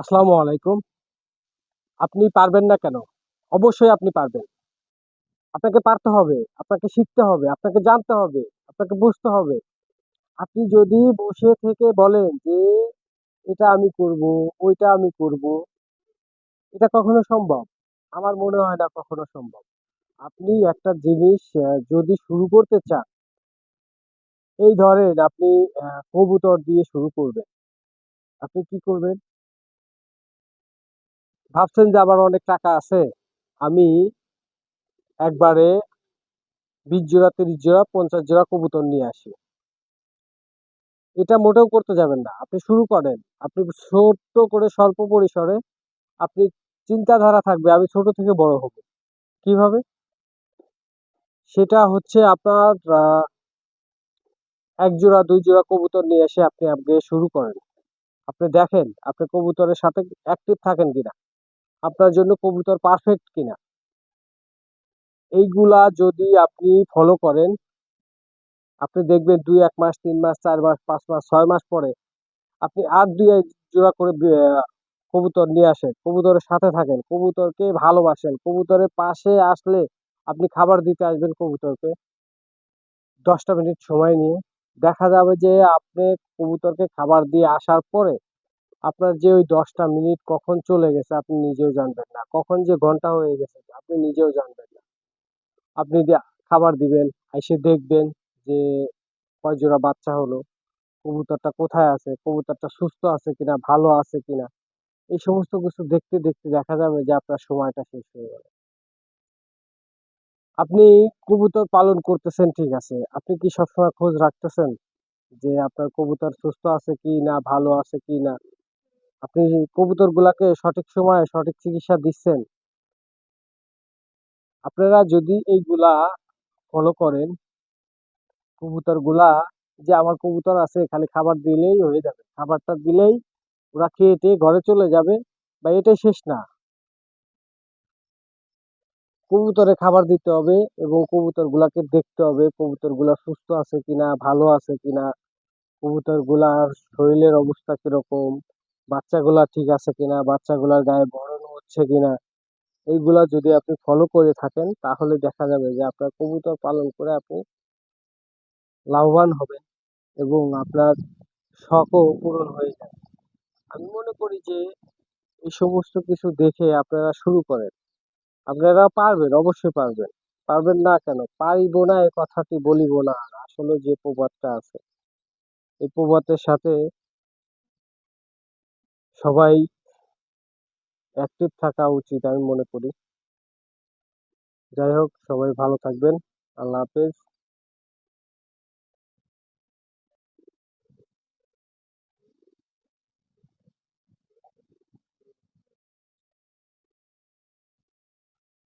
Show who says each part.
Speaker 1: আসসালামু আলাইকুম। আপনি পারবেন না কেন? অবশ্যই আপনি পারবেন। আপনাকে পারতে হবে, আপনাকে শিখতে হবে, আপনাকে জানতে হবে, আপনাকে বুঝতে হবে। আপনি যদি বসে থেকে বলেন যে, এটা আমি করব, ওইটা আমি করব, এটা কখনো সম্ভব? আমার মনে হয় না কখনো সম্ভব। আপনি একটা জিনিস যদি শুরু করতে চান, এই ধরেন আপনি কবুতর দিয়ে শুরু করবেন। আপনি কি করবেন? ভাবছেন যে আমার অনেক টাকা আছে। আমি একবারে বিশ জোড়া, তিরিশ জোড়া, পঞ্চাশ জোড়া কবুতর নিয়ে আসি। এটা মোটেও করতে যাবেন না। আপনি শুরু করেন। আপনি ছোট্ট করে স্বল্প পরিসরে আপনি চিন্তাধারা থাকবে, আমি ছোট থেকে বড় হব। কীভাবে? সেটা হচ্ছে আপনার এক জোড়া, দুই জোড়া কবুতর নিয়ে এসে আপনি আগে শুরু করেন। আপনি দেখেন, আপনি কবুতরের সাথে অ্যাক্টিভ থাকেন কিনা। আপনার জন্য কবুতর পারফেক্ট কিনা। এইগুলা যদি আপনি ফলো করেন, আপনি দেখবেন দুই, এক মাস, তিন মাস, চার মাস, পাঁচ মাস, ছয় মাস পরে আপনি আর দুই, এক জোড়া করে কবুতর নিয়ে আসেন। কবুতরের সাথে থাকেন, কবুতরকে ভালোবাসেন। কবুতরের পাশে আসলে আপনি খাবার দিতে আসবেন কবুতরকে। দশটা মিনিট সময় নিয়ে। দেখা যাবে যে আপনি কবুতরকে খাবার দিয়ে আসার পরে আপনার যে ওই দশটা মিনিট কখন চলে গেছে আপনি নিজেও জানবেন না। কখন যে ঘণ্টা হয়ে গেছে আপনি নিজেও জানবেন না। আপনি খাবার দিবেন, এসে দেখবেন যে কয় জোড়া বাচ্চা হলো, কবুতরটা কোথায় আছে, কবুতরটা সুস্থ আছে কিনা, ভালো আছে কিনা, এই সমস্ত কিছু দেখতে দেখতে দেখা যাবে যে আপনার সময়টা শেষ হয়ে গেল। আপনি কবুতর পালন করতেছেন, ঠিক আছে। আপনি কি সবসময় খোঁজ রাখতেছেন যে আপনার কবুতর সুস্থ আছে কি না ভালো আছে কি না আপনি কবুতর গুলাকে সঠিক সময়ে সঠিক চিকিৎসা দিচ্ছেন। আপনারা যদি এইগুলা ফলো করেন কবুতরগুলা যে আমার কবুতর আছে, খালি খাবার দিলেই হয়ে যাবে। খাবারটা দিলেই ওরা খেয়ে টেয়ে ঘরে চলে যাবে বা এটাই শেষ না। কবুতরে খাবার দিতে হবে এবং কবুতর গুলাকে দেখতে হবে কবুতরগুলা সুস্থ আছে কিনা, ভালো আছে কিনা কবুতরগুলার শরীরের অবস্থা কীরকম বাচ্চাগুলা ঠিক আছে কিনা, বাচ্চাগুলার গায়ে বরণ হচ্ছে কিনা, এইগুলা যদি আপনি ফলো করে থাকেন, তাহলে দেখা যাবে যে আপনার কবুতর পালন করে আপনি লাভবান হবেন এবং আপনার শখও পূরণ হয়ে যাবে। আমি মনে করি যে এই সমস্ত কিছু দেখে আপনারা শুরু করেন। আপনারা পারবেন, অবশ্যই পারবেন। পারবেন না কেন? পারিব না এ কথাটি, বলিব না। আসলে যে প্রবাদটা আছে, এই প্রবাদের সাথে সবাই অ্যাক্টিভ থাকা উচিত আমি মনে করি। যাই হোক সবাই ভালো থাকবেন। আল্লাহ হাফেজ।